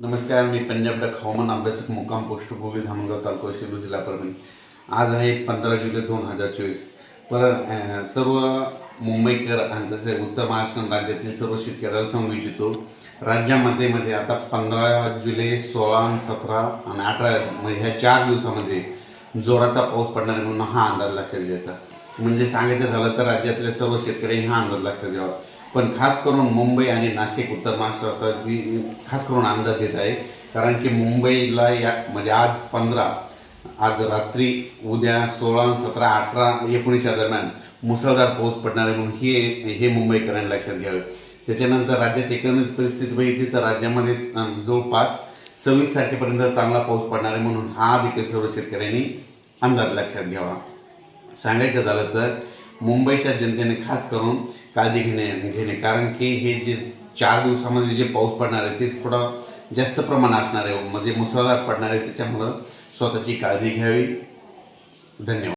नमस्कार मी पंजाब डक हवामान अभ्यासक मुक्काम पोस्ट गोवी धामणगाव तालुका शिरूर जिल्हा परभणी. आज आहे पंधरा जुलै दोन हजार चोवीस. पर सर्व मुंबईकर आणि तसे उत्तर महाराष्ट्र राज्यातील सर्व शेतकऱ्याला सांगू इच्छितो राज्यामध्ये मध्ये आता पंधरा जुलै सोळा आणि सतरा आणि अठरा म्हणजे ह्या चार दिवसामध्ये जोराचा पाऊस पडणार म्हणून हा अंदाज लक्षात घ्यायचा. म्हणजे सांगायचं झालं तर राज्यातले सर्व शेतकरी हा अंदाज लक्षात घ्यावा. पण खास करून मुंबई आणि नाशिक उत्तर महाराष्ट्र असा मी खास करून अंदाज देत आहे. कारण की मुंबईला या म्हणजे आज पंधरा आज रात्री उद्या सोळा सतरा अठरा एकोणीसच्या दरम्यान मुसळधार पाऊस पडणार आहे म्हणून हे हे मुंबईकरांनी लक्षात घ्यावे. त्याच्यानंतर राज्यात एकंदरीत परिस्थिती बघितली तर राज्यामध्ये जवळपास सव्वीस तारखेपर्यंत चांगला पाऊस पडणार आहे म्हणून हा देखील सर्व शेतकऱ्यांनी अंदाज लक्षात घ्यावा. सांगायचं झालं तर मुंबईच्या जनतेने खास करून काळजी घेणे घेणे. कारण की हे जे चार दिवसामध्ये जे पाऊस पडणार आहे ते थोडं जास्त प्रमाण असणार आहे. म्हणजे मुसळधार पडणार आहे त्याच्यामुळं स्वतःची काळजी घ्यावी. धन्यवाद.